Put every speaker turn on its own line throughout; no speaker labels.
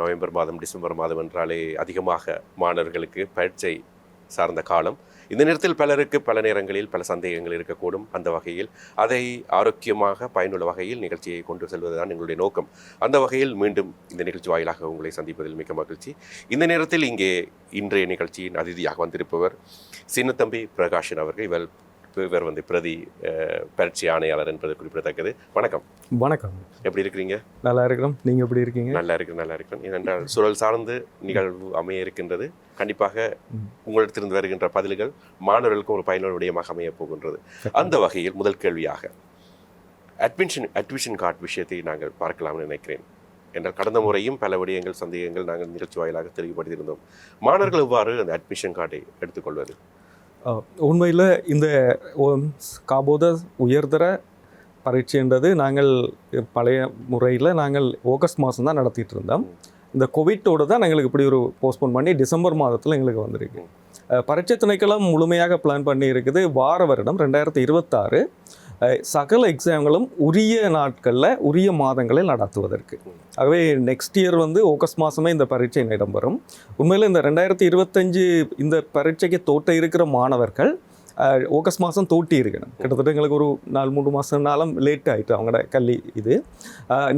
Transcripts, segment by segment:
November மாதம் December மாதம் என்றாலே அதிகமாக மாணவர்களுக்கு பயிற்சை சார்ந்த காலம். இந்த நேரத்தில் பலருக்கு பல நேரங்களில் பல சந்தேகங்கள் இருக்கக்கூடும். அந்த வகையில் அதை ஆரோக்கியமாக பயனுள்ள வகையில் நிகழ்ச்சியை கொண்டு செல்வதுதான் எங்களுடைய நோக்கம். அந்த வகையில் மீண்டும் இந்த நிகழ்ச்சி வாயிலாக உங்களை சந்திப்பதில் மிக்க மகிழ்ச்சி. இந்த நேரத்தில் இங்கே இன்றைய நிகழ்ச்சியின் அதிதியாக வந்திருப்பவர் சின்னத்தம்பி பிரகாஷன் அவர்கள். இவர் இவர் வந்து பிரதி பரீட்சை ஆணையாளர் என்பது குறிப்பிடத்தக்கது. வணக்கம்.
வணக்கம்.
எப்படி இருக்கிறீங்க?
நல்லா இருக்கிறோம். நீங்கள் எப்படி இருக்கீங்க?
நல்லா இருக்கு நல்லா இருக்கு ஏனென்றால் சுழல் சார்ந்து நிகழ்வு அமைய இருக்கின்றது. கண்டிப்பாக. உங்களிடத்திலிருந்து வருகின்ற பதில்கள் மாணவர்களுக்கும் ஒரு பயனுள்ள விடயமாக அமைய போகின்றது. அந்த வகையில் முதல் கேள்வியாக அட்மிஷன் அட்மிஷன் கார்டு விஷயத்தை நாங்கள் பார்க்கலாம்னு நினைக்கிறேன். என்றால் கடந்த முறையும் பல விடயங்கள் சந்தேகங்கள் நாங்கள் நிகழ்ச்சி வாயிலாக தெளிவுபடுத்தியிருந்தோம். மாணவர்கள் எவ்வாறு அந்த அட்மிஷன் கார்டை எடுத்துக்கொள்வது?
உண்மையில் இந்த காபோத உயர்தர பரீட்சைன்றது நாங்கள் பழைய முறையில் நாங்கள் ஆகஸ்ட் மாதம் தான் நடத்திட்டு இருந்தோம். இந்த கோவிட்டோடு தான் எங்களுக்கு இப்படி ஒரு போஸ்ட்போன் பண்ணி டிசம்பர் மாதத்தில் எங்களுக்கு வந்திருக்கு. பரீட்சை திணைக்களம் முழுமையாக பிளான் பண்ணி இருக்குது. வார வருடம் ரெண்டாயிரத்தி இருபத்தாறு. சகல எக்ஸாம்களும் உரிய நாட்களில் உரிய மாதங்களில் நடத்துவதற்கு. ஆகவே நெக்ஸ்ட் இயர் வந்து ஆகஸ்ட் மாதமே இந்த பரீட்சை இடம்பெறும் உண்மையில் இந்த ரெண்டாயிரத்தி இருபத்தஞ்சு இந்த பரீட்சைக்கு தோட்ட இருக்கிற மாணவர்கள் ஆகஸ்ட் மாதம் தோட்டி இருக்கணும் கிட்டத்தட்ட எங்களுக்கு ஒரு நாலு மூணு மாதம்னாலும் லேட் ஆயிட்டு அவங்களோட கல்வி இது.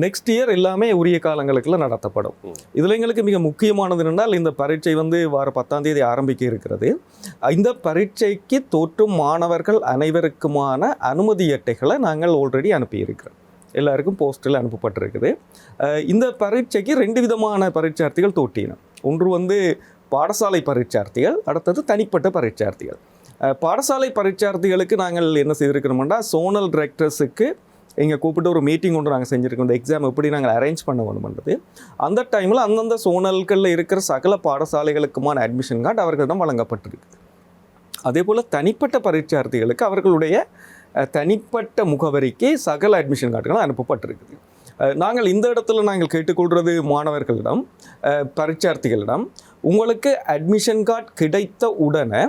நெக்ஸ்ட் இயர் எல்லாமே உரிய காலங்களுக்குள்ள நடத்தப்படும். இதில் எங்களுக்கு மிக முக்கியமானது என்னென்னால் இந்த பரீட்சை வந்து வார பத்தாம் தேதி ஆரம்பிக்க இருக்கிறது. இந்த பரீட்சைக்கு தோற்றும் மாணவர்கள் அனைவருக்குமான அனுமதி அட்டைகளை நாங்கள் ஆல்ரெடி அனுப்பியிருக்கிறோம். எல்லாருக்கும் போஸ்டில் அனுப்பப்பட்டிருக்குது. இந்த பரீட்சைக்கு ரெண்டு விதமான பரீட்சார்த்திகள் தோட்டினம் ஒன்று வந்து பாடசாலை பரீட்சார்த்திகள் அடுத்தது தனிப்பட்ட பரீட்சார்த்திகள். பாடசாலை பரீட்சார்த்திகளுக்கு நாங்கள் என்ன செய்திருக்கிறோம்னா சோனல் டிரெக்டர்ஸுக்கு இங்கே கூப்பிட்டு ஒரு மீட்டிங் ஒன்று நாங்கள் செஞ்சுருக்கோம். இந்த எக்ஸாம் எப்படி நாங்கள் அரேஞ்ச் பண்ண வேணும்ன்றது அந்த டைமில் அந்தந்த சோனல்களில் இருக்கிற சகல பாடசாலைகளுக்குமான அட்மிஷன் கார்டு அவர்களிடம் வழங்கப்பட்டிருக்கு. அதே போல் தனிப்பட்ட பரீட்சார்த்திகளுக்கு அவர்களுடைய தனிப்பட்ட முகவரிக்கு சகல அட்மிஷன் கார்டுகளும் அனுப்பப்பட்டிருக்குது. நாங்கள் இந்த இடத்துல நாங்கள் கேட்டுக்கொள்வது மாணவர்களிடம் பரீட்சார்த்திகளிடம் உங்களுக்கு அட்மிஷன் கார்டு கிடைத்த உடனே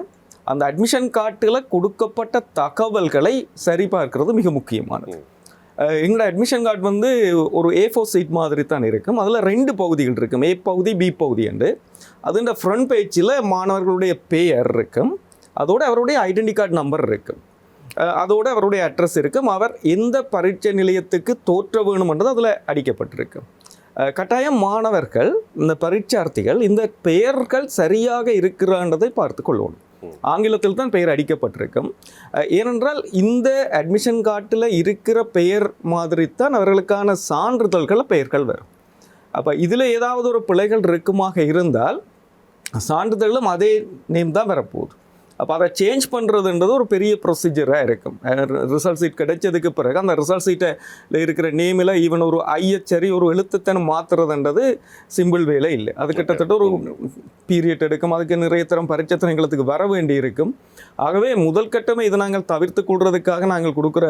அந்த அட்மிஷன் கார்டில் கொடுக்கப்பட்ட தகவல்களை சரிபார்க்கிறது மிக முக்கியமானது. எங்களோட அட்மிஷன் கார்டு வந்து ஒரு ஏ ஃபோர் சீட் மாதிரி தான் இருக்கும். அதில் ரெண்டு பகுதிகள் இருக்கும். ஏ பகுதி பி பகுதி என்று. அதுன்ற ஃப்ரண்ட் பேஜில் மாணவர்களுடைய பெயர் இருக்கும். அதோட அவருடைய ஐடென்டி கார்டு நம்பர் இருக்கும். அதோட அவருடைய அட்ரஸ் இருக்கும். அவர் எந்த பரீட்சை நிலையத்துக்கு தோற்ற வேணுமென்றது அதில் அடிக்கப்பட்டிருக்கும். கட்டாயம் மாணவர்கள் இந்த பரீட்சார்த்திகள் இந்த பெயர்கள் சரியாக இருக்கிறன்றதை பார்த்து கொள்ளணும். ஆங்கிலத்தில் தான் பெயர் அடிக்கப்பட்டிருக்கும். ஏனென்றால் இந்த அட்மிஷன் கார்டில் இருக்கிற பெயர் மாதிரி தான் அவர்களுக்கான சான்றிதழ்களை பெயர்கள் வரும். அப்போ இதில் ஏதாவது ஒரு பிழைகள் இருக்குமாக இருந்தால் சான்றிதழும் அதே நேம் தான் வரப்போகுது. அப்போ அதை சேஞ்ச் பண்ணுறதுன்றது ஒரு பெரிய ப்ரொசீஜராக இருக்கும். ரிசல்ட் சீட் கிடைச்சதுக்கு பிறகு அந்த ரிசல்ட் சீட்டில் இருக்கிற நேமில் ஈவன் ஒரு ஐயச்சரி ஒரு எழுத்துத்தனை மாற்றுறதுன்றது சிம்பிள் வேலை இல்லை. அது கிட்டத்தட்ட ஒரு பீரியட் எடுக்கும். அதுக்கு நிறைய தரம் பரீட்சை எங்களுக்கு வர வேண்டி இருக்கும் ஆகவே முதல் கட்டமே இதை நாங்கள் தவிர்த்து கொள்றதுக்காக நாங்கள் கொடுக்குற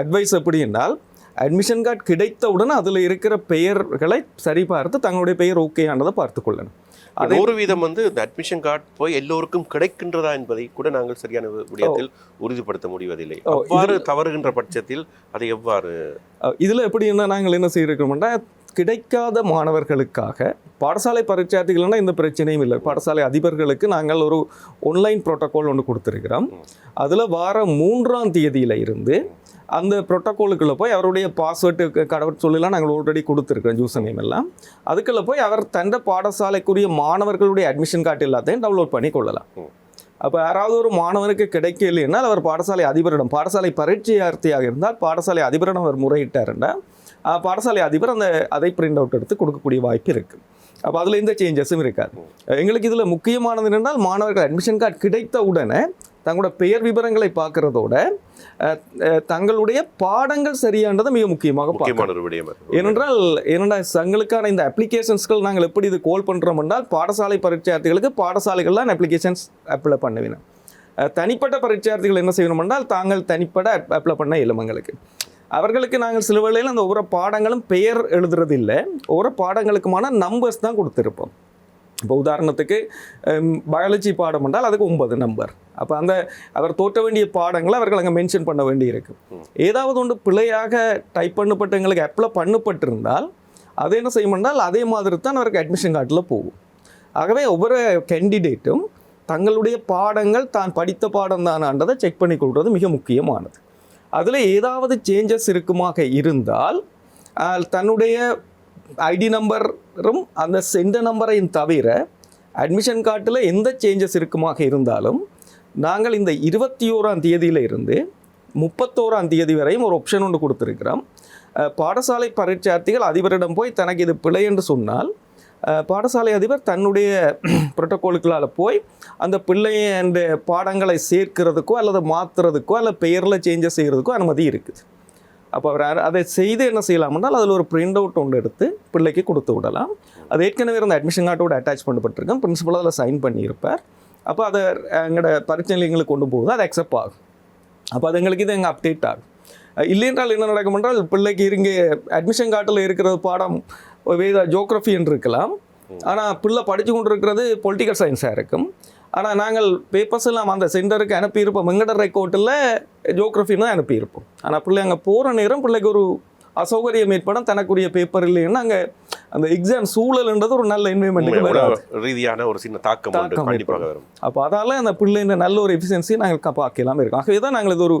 அட்வைஸ் எப்படி என்றால் அட்மிஷன் கார்டு கிடைத்தவுடன் அதில் இருக்கிற பெயர்களை சரிபார்த்து தங்களுடைய பெயர் ஓகேயானதை பார்த்து கொள்ளணும். அதே
நூறு வீதம் வந்து இந்த அட்மிஷன் கார்டு போய் எல்லோருக்கும் கிடைக்கின்றதா என்பதை கூட நாங்கள் சரியான விடயத்தில் உறுதிப்படுத்த முடிவதில்லை. அவ்வாறு தவறுகின்ற பட்சத்தில் அதை எவ்வாறு
இதில் எப்படி என்ன நாங்கள் என்ன செய்யிருக்கோம்னா கிடைக்காத மாணவர்களுக்காக பாடசாலை பரீட்சார்த்திகள்னா இந்த பிரச்சனையும் இல்லை. பாடசாலை அதிபர்களுக்கு நாங்கள் ஒரு ஒன்லைன் புரோட்டோகால் ஒன்று கொடுத்துருக்கிறோம். அதில் வார மூன்றாம் தேதியில இருந்து அந்த புரோட்டோகாலுக்குள்ளே போய் அவருடைய பாஸ்வேர்டு கடவுள் சொல்லலாம் நாங்கள் ஆல்ரெடி கொடுத்துருக்கோம் ஜூஸ் நேம் எல்லாம். அதுக்குள்ளே போய் அவர் தந்த பாடசாலைக்குரிய மாணவர்களுடைய அட்மிஷன் கார்டு எல்லாத்தையும் டவுன்லோட் பண்ணி கொள்ளலாம். அப்போ யாராவது ஒரு மாணவனுக்கு கிடைக்கலைன்னா அவர் பாடசாலை அதிபரிடம் பாடசாலை பரீட்சையார்த்தியாக இருந்தால் பாடசாலை அதிபரிடம் அவர் முறையிட்டாருன்னா பாடசாலை அதிபர் அந்த அதை பிரிண்ட் அவுட் எடுத்து கொடுக்கக்கூடிய வாய்ப்பு இருக்குது அப்போ அதில் எந்த சேஞ்சஸும் இருக்காது. எங்களுக்கு இதில் முக்கியமானது என்னென்றால் மாணவர்கள் அட்மிஷன் கார்டு கிடைத்த உடனே தங்களோட பெயர் விவரங்களை பார்க்கறதோட தங்களுடைய பாடங்கள் சரியானதை மிக முக்கியமாக பார்க்கணும். ஏனென்றால் ஏனென்றால் தங்களுக்கான இந்த அப்ளிகேஷன்ஸ்கள் நாங்கள் எப்படி இது கோல் பண்ணுறோம் என்றால் பாடசாலை பரீட்சார்த்திகளுக்கு பாடசாலைகள் தான் அப்ளிகேஷன்ஸ் அப்ளை பண்ணுவினோம் அஹ் தனிப்பட்ட பரீட்சார்த்திகள் என்ன செய்யணும் என்றால் தாங்கள் தனிப்பட அப்ளை பண்ண இளமங்களுக்கு அவர்களுக்கு நாங்கள் சில வேளையில் அந்த ஒவ்வொரு பாடங்களும் பெயர் எழுதுறது இல்லை ஒவ்வொரு பாடங்களுக்குமான நம்பர்ஸ் தான் கொடுத்துருப்போம். இப்போ உதாரணத்துக்கு பயாலஜி பாடம் என்றால் அதுக்கு ஒன்பது நம்பர் அப்போ அந்த அவர் தோற்ற வேண்டிய பாடங்களை அவர்கள் அங்கே மென்ஷன் பண்ண வேண்டியிருக்கு. ஏதாவது ஒன்று பிழையாக டைப் பண்ணப்பட்டு எங்களுக்கு அப்ளை பண்ணப்பட்டிருந்தால் அது என்ன செய்யும் என்றால் அதே மாதிரி தான் அவருக்கு அட்மிஷன் கார்டில் போகும். ஆகவே ஒவ்வொரு கேண்டிடேட்டும் தங்களுடைய பாடங்கள் தான் படித்த பாடம் தானான்றதை செக் பண்ணி கொள்வது மிக முக்கியமானது. அதில் ஏதாவது சேஞ்சஸ் இருக்குமாக இருந்தால் தன்னுடைய ஐடி நம்பரும் அந்த சென்ட நம்பரையும் தவிர அட்மிஷன் கார்டில் எந்த சேஞ்சஸ் இருக்குமாக இருந்தாலும் நாங்கள் இந்த இருபத்தி ஓராம் தேதியில் இருந்து முப்பத்தோராம் தேதி வரையும் ஒரு ஆப்ஷன் ஒன்று கொடுத்துருக்கிறோம். பாடசாலை பரீட்சார்த்திகள் அதிபரிடம் போய் தனக்கு இது பிழை என்று சொன்னால் பாடசாலை அதிபர் தன்னுடைய புரோட்டோகாலுக்களால் போய் அந்த பிள்ளைய அந்த பாடங்களை சேர்க்கிறதுக்கோ அல்லது மாற்றுறதுக்கோ அல்லது பெயரில் சேஞ்சஸ் செய்கிறதுக்கோ அனுமதி இருக்குது. அப்போ அவர் அதை செய்து என்ன செய்யலாம்னால் அதில் ஒரு பிரிண்ட் அவுட் ஒன்று எடுத்து பிள்ளைக்கு கொடுத்து விடலாம். அது ஏற்கனவே இருந்த அட்மிஷன் கார்டோட அட்டாச் பண்ணப்பட்டிருக்கும். பிரின்சிபல் அதில் சைன் பண்ணியிருப்பார். அப்போ அதை எங்களோட பரீட்சை நிலையங்களுக்கு கொண்டு போகுது. அது அக்செப்ட் ஆகும். அப்போ அது எங்களுக்கு இது எங்கள் அப்டேட் ஆகும். அஹ் இல்லை என்றால் என்ன நடக்கும் என்றால் பிள்ளைக்கு இங்கே அட்மிஷன் கார்டில் இருக்கிற பாடம் வேத ஜோக்ரஃபின்னு இருக்கலாம். ஆனால் பிள்ளை படித்து கொண்டு இருக்கிறது பொலிட்டிக்கல் சயின்ஸாக இருக்கும். ஆனால் நாங்கள் பேப்பர்ஸ் எல்லாம் அந்த சென்டருக்கு அனுப்பியிருப்போம். எங்கட ரெக்கார்ட்டில் ஜோக்ரஃபின்னு தான் அனுப்பியிருப்போம். ஆனால் பிள்ளை அங்கே போகிற நேரம் பிள்ளைக்கு ஒரு அசௌகரியம் ஏற்படும். தனக்குரிய பேப்பர் இல்லைன்னா அங்கே அந்த எக்ஸாம் சூழல்ன்றது ஒரு நல்ல என்வயன்மெண்ட்டுக்கு
ரீதியான ஒரு சின்ன தாக்கம் கண்டிப்பாக. வரும்.
அப்போ அதால் அந்த பிள்ளைங்க நல்ல ஒரு எஃபிஷியன்சி நாங்கள் காப்பாக்கலாம் இருக்கோம். ஆகவே தான் நாங்கள் இது ஒரு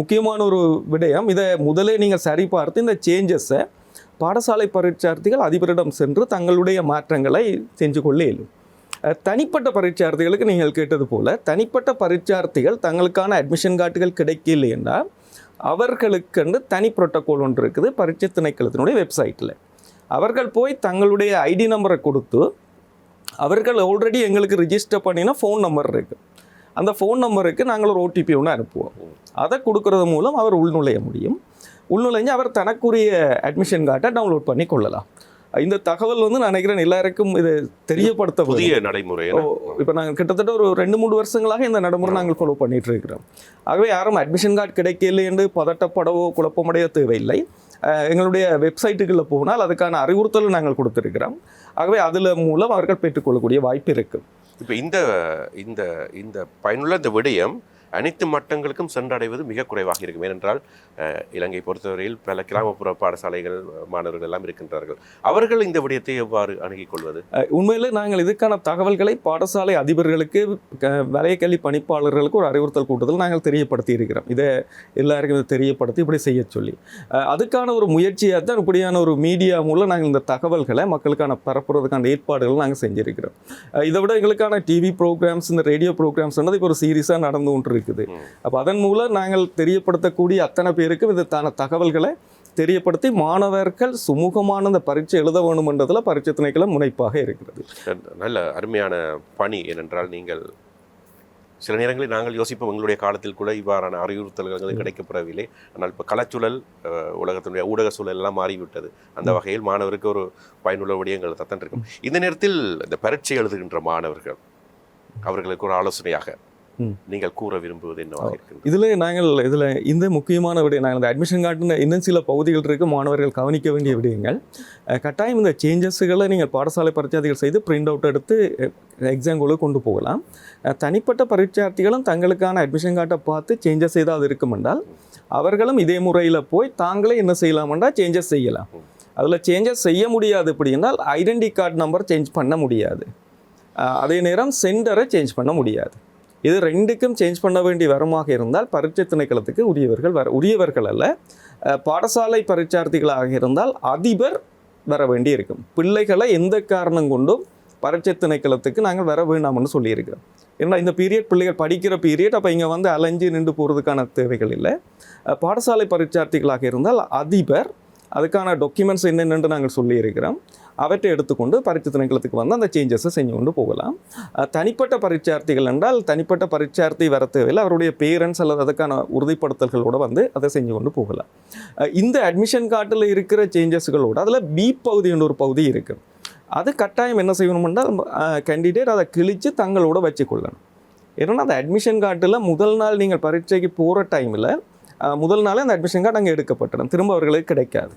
முக்கியமான ஒரு விடயம். இதை முதலே நீங்கள் சரி பார்த்து இந்த சேஞ்சஸை பாடசாலை பரீட்சார்த்திகள் அதிபரிடம் சென்று தங்களுடைய மாற்றங்களை செஞ்சு கொள்ள இயலும் தனிப்பட்ட பரீட்சார்த்திகளுக்கு நீங்கள் கேட்டது போல் தனிப்பட்ட பரீட்சார்த்திகள் தங்களுக்கான அட்மிஷன் கார்டுகள் கிடைக்கல என்றால் அவர்களுக்கென்று தனி புரோட்டோக்கால் ஒன்று இருக்குது பரீட்சை திணைக்களத்தினுடைய வெப்சைட்டில் அவர்கள் போய் தங்களுடைய ஐடி நம்பரை கொடுத்து அவர்கள் ஆல்ரெடி எங்களுக்கு ரிஜிஸ்டர் பண்ணினா ஃபோன் நம்பர் இருக்குது அந்த ஃபோன் நம்பருக்கு நாங்கள் ஒரு ஓடிபி ஒன்று அனுப்புவோம். அதை கொடுக்கறது மூலம் அவர் உள்நுழைய முடியும். உள்நுழைஞ்சு அவர் தனக்குரிய அட்மிஷன் கார்டை டவுன்லோட் பண்ணி கொள்ளலாம். இந்த தகவல் வந்து நான் நினைக்கிறேன் எல்லாருக்கும் இது தெரியப்படுத்த
புதிய நடைமுறை?
இப்போ நாங்கள் கிட்டத்தட்ட ஒரு ரெண்டு மூணு வருஷங்களாக இந்த நடைமுறை நாங்கள் ஃபாலோ பண்ணிட்டு இருக்கிறோம் ஆகவே யாரும் அட்மிஷன் கார்டு கிடைக்கல என்று பதட்டப்படவோ குழப்பமடைய தேவையில்லை. எங்களுடைய வெப்சைட்டுகளில் போனால் அதுக்கான அறிவுறுத்தலை நாங்கள் கொடுத்துருக்கிறோம். ஆகவே அதில் மூலம் அவர்கள் பெற்றுக்கொள்ளக்கூடிய வாய்ப்பு இருக்கு.
இப்ப இந்த இந்த இந்த பயனுள்ள இந்த விடயம் அனைத்து மட்டங்களுக்கும் சென்றடைவது மிக குறைவாக இருக்கும். ஏனென்றால் இலங்கை பொறுத்தவரையில் பல கிராமப்புற பாடசாலைகள் மாணவர்கள் எல்லாம் இருக்கின்றார்கள். அவர்கள் இந்த விடயத்தை எவ்வாறு அணுகிக் கொள்வது?
உண்மையிலே நாங்கள் இதுக்கான தகவல்களை பாடசாலை அதிபர்களுக்கு வலைக்கல்வி பணிப்பாளர்களுக்கு ஒரு அறிவுறுத்தல் கூட்டத்தில் நாங்கள் தெரியப்படுத்தி இருக்கிறோம். இதை எல்லாருக்கும் இதை தெரியப்படுத்தி இப்படி செய்ய சொல்லி. அதுக்கான ஒரு முயற்சியாக தான் இப்படியான ஒரு மீடியா மூலம் நாங்கள் இந்த தகவல்களை மக்களுக்கான பரப்புறதுக்கான ஏற்பாடுகள் நாங்கள் செஞ்சிருக்கிறோம். இதை விட எங்களுக்கான டிவி ப்ரோக்ராம்ஸ் இந்த ரேடியோ ப்ரோக்ராம்ஸ் இப்போ ஒரு சீரியஸாக நடந்து கொண்டு இருக்குது. அப்போ அதன் மூலம் நாங்கள் தெரியப்படுத்தக்கூடிய அத்தனை பேருக்கும் இதுக்கான தகவல்களை தெரியப்படுத்தி மாணவர்கள் சுமூகமான அந்த பரீட்சை எழுத வேணுமென்றதில் பரீட்சை திணைக்களம் முனைப்பாக இருக்கிறது.
நல்ல அருமையான பணி ஏனென்றால் நீங்கள் சில நேரங்களில் நாங்கள் யோசிப்போம் எங்களுடைய காலத்தில் கூட இவ்வாறான அறிவுறுத்தல்கள் கிடைக்கப்படவில்லை ஆனால் இப்போ கலச்சூழல் அஹ், உலகத்தினுடைய ஊடக சூழல் எல்லாம் மாறிவிட்டது. அந்த வகையில் மாணவருக்கு ஒரு பயனுள்ள விடயங்கள் தத்தன் இருக்கும். இந்த நேரத்தில் இந்த பரீட்சை எழுதுகின்ற மாணவர்கள் அவர்களுக்கு ஒரு ஆலோசனையாக நீங்கள் கூற விரும்புவது என்னவாக இருக்கின்றது
இதில் நாங்கள் இதில் இந்த முக்கியமான விடயம் நாங்கள் இந்த அட்மிஷன் கார்டுன்னு இன்னும் சில பகுதிகள் இருக்கு மாணவர்கள் கவனிக்க வேண்டிய விடயங்கள். கட்டாயம் இந்த சேஞ்சஸுகளை நீங்கள் பாடசாலை பரீட்சார்த்திகள் செய்து பிரிண்ட் அவுட் எடுத்து எக்ஸாம்குள்ளே கொண்டு போகலாம். தனிப்பட்ட பரீட்சார்த்திகளும் தங்களுக்கான அட்மிஷன் கார்டை பார்த்து சேஞ்சஸ் ஏதாவது இருக்கும் என்றால் அவர்களும் இதே முறையில் போய் தாங்களே என்ன செய்யலாம்னா சேஞ்சஸ் செய்யலாம். அதில் சேஞ்சஸ் செய்ய முடியாது அப்படின்னால் ஐடென்டி கார்டு நம்பர் சேஞ்ச் பண்ண முடியாது. அதே நேரம் சென்டரை சேஞ்ச் பண்ண முடியாது. இது ரெண்டுக்கும் சேஞ்ச் பண்ண வேண்டிய வரமாக இருந்தால் பரீட்சை திணைக்களத்துக்கு உரியவர்கள் வர உரியவர்கள் அல்ல. பாடசாலை பரீட்சார்த்திகளாக இருந்தால் அதிபர் வர வேண்டி இருக்கும். பிள்ளைகளை எந்த காரணம் கொண்டும் பரீட்சை திணைக்களத்துக்கு நாங்கள் வர வேண்டாம்னு சொல்லியிருக்கிறோம். ஏன்னா இந்த பீரியட் பிள்ளைகள் படிக்கிற பீரியட் அப்போ இங்கே வந்து அலைஞ்சு நின்று போகிறதுக்கான தேவைகள் இல்லை. பாடசாலை பரீட்சார்த்திகளாக இருந்தால் அதிபர் அதுக்கான டாக்குமெண்ட்ஸ் என்னென்னு நாங்கள் சொல்லியிருக்கிறோம். அவற்றை எடுத்துக்கொண்டு பரீட்சை திணைக்களத்துக்கு வந்து அந்த சேஞ்சஸை செஞ்சு கொண்டு போகலாம். தனிப்பட்ட பரீட்சார்த்திகள் என்றால் தனிப்பட்ட பரீட்சார்த்தி வர தேவையில்லை அவருடைய பேரண்ட்ஸ் அல்லது அதுக்கான உறுதிப்படுத்தல்களோடு வந்து அதை செஞ்சு கொண்டு போகலாம். இந்த அட்மிஷன் கார்டில் இருக்கிற சேஞ்சஸ்களோடு அதில் பி பகுதின்னு ஒரு பகுதி இருக்குது அது கட்டாயம் என்ன செய்யணும்னா கேண்டிடேட் அதை கிழித்து தங்களோட வச்சுக்கொள்ளணும். ஏன்னா அந்த அட்மிஷன் கார்டில் முதல் நாள் நீங்கள் பரீட்சைக்கு போகிற டைமில் முதல் நாளே அந்த அட்மிஷன் கார்டு அங்கே எடுக்கப்பட்டுடும் திரும்ப அவர்களுக்கு கிடைக்காது.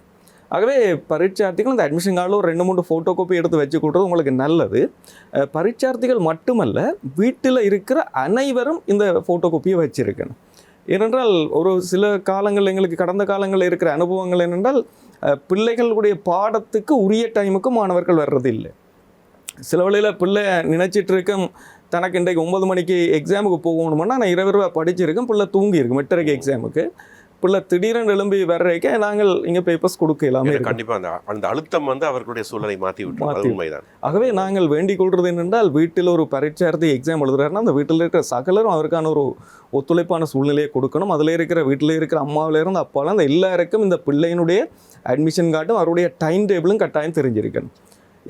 ஆகவே பரீட்சார்த்திகள் அந்த அட்மிஷன் கார்டில் ஒரு ரெண்டு மூணு ஃபோட்டோ காப்பி எடுத்து வச்சு கொடுறது உங்களுக்கு நல்லது. பரீட்சார்த்திகள் மட்டுமல்ல வீட்டில் இருக்கிற அனைவரும் இந்த ஃபோட்டோ காப்பியை வச்சுருக்கணும். ஏனென்றால் ஒரு சில காலங்கள் எங்களுக்கு கடந்த காலங்களில் இருக்கிற அனுபவங்கள் என்னென்றால் பிள்ளைகளுடைய பாடத்துக்கு உரிய டைமுக்கு மாணவர்கள் வர்றது இல்லை சில வழியில் பிள்ளை நினச்சிட்டு இருக்கும் தனக்கு இன்றைக்கு ஒன்பது மணிக்கு எக்ஸாமுக்கு போகணும்னா நான் இரவு ரூபா படிச்சிருக்கேன். பிள்ளை தூங்கி இருக்கும் எட்டரைக்கு எக்ஸாமுக்கு பிள்ளை திடீரென்று எழும்பி வர்றதுக்கே நாங்கள் இங்கே பேப்பர்ஸ் கொடுக்க இல்லாமல்
ஏன்னா கண்டிப்பா அந்த அந்த அழுத்தம் வந்து அவர்களுடைய சூழலை மாத்தி விட்டு உண்மைதான்.
ஆகவே நாங்கள் வேண்டிக் கொள்வது என்னென்றால் வீட்டில் ஒரு பரீட்சார்த்தி எக்ஸாம் எழுதுறாருன்னா அந்த வீட்டில் இருக்கிற சகலரும் அவருக்கான ஒரு ஒத்துழைப்பான சூழ்நிலையை கொடுக்கணும். அதில் இருக்கிற வீட்டில் இருக்கிற அம்மாவில இருந்து அப்பாவில் அந்த எல்லாருக்கும் இந்த பிள்ளையினுடைய அட்மிஷன் கார்டும் அவருடைய டைம் டேபிளும் கட்டாயம் தெரிஞ்சிருக்கணும்.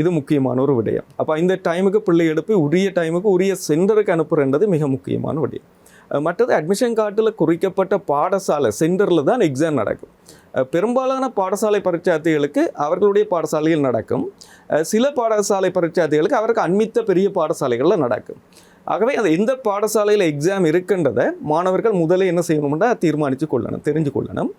இது முக்கியமான ஒரு விடயம். அப்போ இந்த டைமுக்கு பிள்ளை எடுப்பி உரிய டைமுக்கு உரிய சென்டருக்கு அனுப்புறன்றது மிக முக்கியமான விடயம். மற்றது அட்மிஷன் கார்டில் குறிக்கப்பட்ட பாடசாலை சென்டரில் தான் எக்ஸாம் நடக்கும். பெரும்பாலான பாடசாலை பரீட்சார்த்திகளுக்கு அவர்களுடைய பாடசாலையில் நடக்கும். சில பாடசாலை பரீட்சார்த்திகளுக்கு அவருக்கு அண்மித்த பெரிய பாடசாலைகளில் நடக்கும். ஆகவே அது எந்த பாடசாலையில் எக்ஸாம் இருக்குன்றதை மாணவர்கள் முதல்ல என்ன செய்யணும்னா தீர்மானித்து கொள்ளணும் தெரிஞ்சு கொள்ளணும்.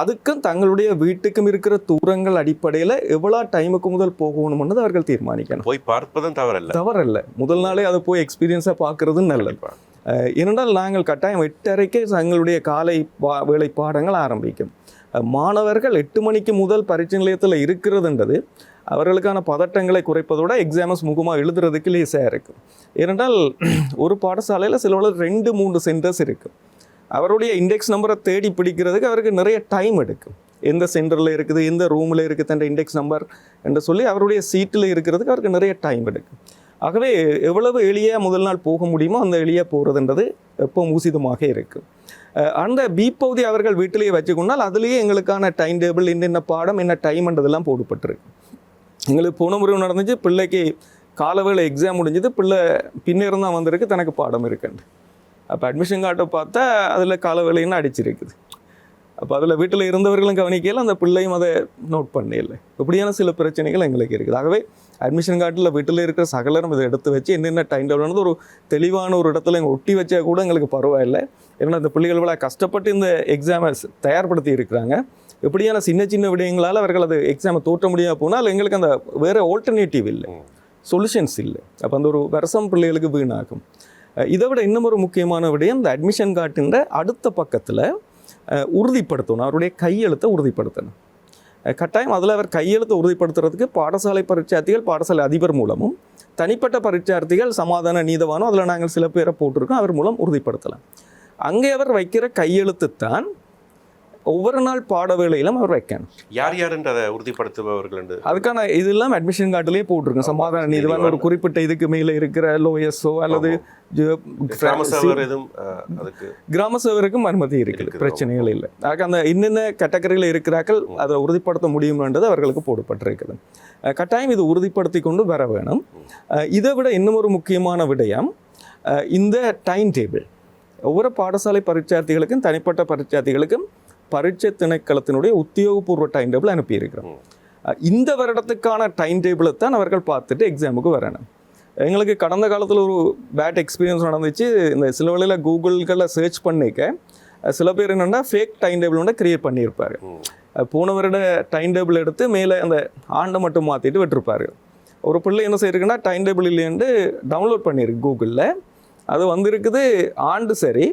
அதுக்கும் தங்களுடைய வீட்டுக்கும் இருக்கிற தூரங்கள் அடிப்படையில் எவ்வளோ டைமுக்கு முதல் போகணும்னு அவர்கள் தீர்மானிக்கணும்.
போய் பார்ப்பதும் தவறல்ல.
தவறல்ல. முதல் நாளே அதை போய் எக்ஸ்பீரியன்ஸாக பார்க்கறது நல்லது. ஏனென்றால் நாங்கள் கட்டாயம் எட்டரைக்கே தங்களுடைய காலை பா வேலை பாடங்கள் ஆரம்பிக்கும் மாணவர்கள் எட்டு மணிக்கு முதல் பரீட்சை நிலையத்தில் இருக்கிறதுன்றது அவர்களுக்கான பதட்டங்களை குறைப்பதோட எக்ஸாமஸ் முகமாக எழுதுறதுக்கு லேசாக இருக்கும் ஏனென்றால் ஒரு பாடசாலையில் சில ரெண்டு மூன்று சென்டர்ஸ் இருக்கும் அவருடைய இண்டெக்ஸ் நம்பரை தேடி பிடிக்கிறதுக்கு அவருக்கு நிறைய டைம் எடுக்கும். எந்த சென்டரில் இருக்குது எந்த ரூமில் இருக்குது அந்த இண்டெக்ஸ் நம்பர் என்று சொல்லி அவருடைய சீட்டில் இருக்கிறதுக்கு அவருக்கு நிறைய டைம் எடுக்கும். ஆகவே எவ்வளவு எளியாக முதல் நாள் போக முடியுமோ அந்த எளியாக போகிறதுன்றது எப்போ ஊசிதமாக இருக்கும் அந்த பி பகுதி அவர்கள் வீட்டிலேயே வச்சுக்கொண்டால் அதுலேயே எங்களுக்கான டைம் டேபிள் என்னென்ன பாடம் என்ன டைம்ன்றதெல்லாம் போடப்பட்டிருக்கு. எங்களுக்கு போன முறை நடந்துச்சு பிள்ளைக்கு காலவேளை எக்ஸாம் முடிஞ்சது பிள்ளை பின்னிருந்து தான் வந்திருக்கு தனக்கு பாடம் இருக்குண்டு அப்போ அட்மிஷன் கார்டை பார்த்தா அதில் காலவேளைன்னு அடிச்சிருக்குது. அப்போ அதில் வீட்டில் இருந்தவர்களும் கவனிக்கல அந்த பிள்ளையும் அதை நோட் பண்ணல. இப்படியான சில பிரச்சனைகள் எங்களுக்கு இருக்குது. ஆகவே அட்மிஷன் கார்டில் வீட்டில் இருக்கிற சகலரும் இதை எடுத்து வச்சு என்னென்ன டைம் டேபிள்னு ஒரு தெளிவான ஒரு இடத்துல எங்கள் ஒட்டி வச்சா கூட எங்களுக்கு பரவாயில்லை. ஏன்னா அந்த பிள்ளைகள் விட கஷ்டப்பட்டு இந்த எக்ஸாமை தயார்படுத்தி இருக்கிறாங்க. இப்படியான சின்ன சின்ன விடயங்களால் அவர்கள் அது எக்ஸாமை தோற்ற முடியாம போனால் எங்களுக்கு அந்த வேறு ஆல்டர்னேட்டிவ் இல்லை. சொல்யூஷன்ஸ் இல்லை. அப்போ அந்த ஒரு வருஷம் பிள்ளைகளுக்கு வீணாகும். இதை விட இன்னும் ஒரு முக்கியமான விடயம் இந்த அட்மிஷன் கார்டுன்ற அடுத்த பக்கத்தில் உறுதிப்படுத்தணும். அவருடைய கையெழுத்தை உறுதிப்படுத்தணும். கட்டாயம் அதில் அவர் கையெழுத்தை உறுதிப்படுத்துறதுக்கு பாடசாலை பரீட்சார்த்திகள் பாடசாலை அதிபர் மூலமும் தனிப்பட்ட பரீட்சார்த்திகள் சமாதான நீதவானோ அதில் நாங்கள் சில பேரை போட்டிருக்கோம் அவர் மூலம் உறுதிப்படுத்தலாம். அங்கே அவர் வைக்கிற கையெழுத்து தான் ஒவ்வொரு நாள் பாட வேளையிலும் அவர் வைக்கணும்.
யார் யார் என்று அதை உறுதிப்படுத்துபவர்கள்
அதுக்கான இதெல்லாம் அட்மிஷன் கார்டுலேயே போட்டிருக்கோம். சமாதான நீதிவான் ஒரு குறிப்பிட்ட இதுக்கு மேலே இருக்கிற லோயஸோ அல்லது
கிராம
சேவருக்கும் அனுமதி இருக்குது. பிரச்சனைகள் இல்லை. அதுக்கு அந்த இன்னென்ன கேட்டகரியில் இருக்கிறார்கள் அதை உறுதிப்படுத்த முடியும்ன்றது அவர்களுக்கு போடப்பட்டிருக்குது கட்டாயம் இது உறுதிப்படுத்தி கொண்டு வர வேணும். இதை விட இன்னும் ஒரு முக்கியமான விடயம் இந்த டைம் டேபிள் ஒவ்வொரு பாடசாலை பரீட்சார்த்திகளுக்கும் தனிப்பட்ட பரீட்சார்த்திகளுக்கும் பரீட்சை திணைக்களத்தினுடைய உத்தியோகபூர்வ டைம் டேபிள் அனுப்பியிருக்கிறோம் இந்த வருடத்துக்கான டைம் டேபிளை தான் அவர்கள் பார்த்துட்டு எக்ஸாமுக்கு வரணும். எங்களுக்கு கடந்த காலத்தில் ஒரு பேட் எக்ஸ்பீரியன்ஸ் நடந்துச்சு. இந்த சில வேளையில் கூகுள்களில் சர்ச் பண்ணிக்க சில பேர் என்னென்னா ஃபேக் டைம் டேபிள் ஒன்று க்ரியேட் பண்ணியிருப்பாரு. போன வருட டைம் டேபிள் எடுத்து மேலே அந்த ஆண்டை மட்டும் மாற்றிட்டு விட்டுருப்பாரு. ஒரு பிள்ளை என்ன செய்யிருக்குன்னா டைம் டேபிள் இல்லைன்ட்டு டவுன்லோட் பண்ணியிருக்கு கூகுளில். அது வந்திருக்குது ஆண்டு சரி.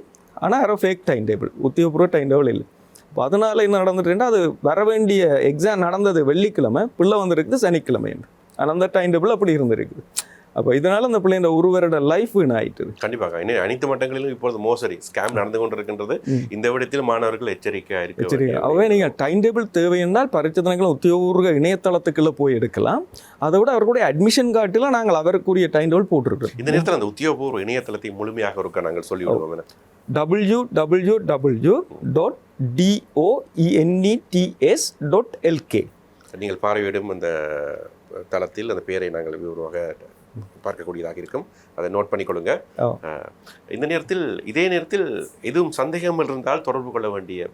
ஆனால் யாரோ ஃபேக் டைம் டேபிள் உத்தியோகபூர்வ டைம் டேபிள் இல்லை. அப்போ அதனால் என்ன நடந்துட்டுன்னா அது வர வேண்டிய எக்ஸாம் நடந்தது வெள்ளிக்கிழமை பிள்ளை வந்திருக்குது சனிக்கிழமை ஆனால் அந்த டைம் டேபிள் அப்படி இருந்திருக்குது. அப்போ இதனால் அந்த பிள்ளையோட ஒரு வருட லைஃப் வீணாயிட்டுது
கண்டிப்பாக. இன்னும் அனைத்து மட்டங்களிலும் இப்பொழுது மோசடி ஸ்கேம் நடந்து கொண்டிருக்கின்றது. இந்த விடத்தில் மாணவர்கள் எச்சரிக்கையா இருக்க
சரி அவே நீங்கள் டைம் டேபிள் தேவை என்றால் பரிச்சதனைகளை உத்தியோக இணையதளத்துக்குள்ள போய் எடுக்கலாம். அதை விட அவர்களுடைய அட்மிஷன் கார்டில் நாங்கள் அவருக்குரிய டைம் டேபிள் போட்டிருக்கோம்
இந்த நேரத்தில் அந்த உத்தியோகபூர்வ இணையதளத்தை முழுமையாக இருக்க நாங்கள் சொல்லிவிடுவோம்.
W W W dot doenets dot LK
நீங்கள் பார்வையிடும் அந்த தளத்தில் அந்த பெயரை நாங்கள் விவரமாக பார்க்கக்கூடியதாக இருக்கும். அதை நோட் பண்ணிக்கொள்ளுங்க. இந்த நேரத்தில் இதே நேரத்தில் எதுவும் சந்தேகம் இருந்தால் தொடர்பு கொள்ள வேண்டிய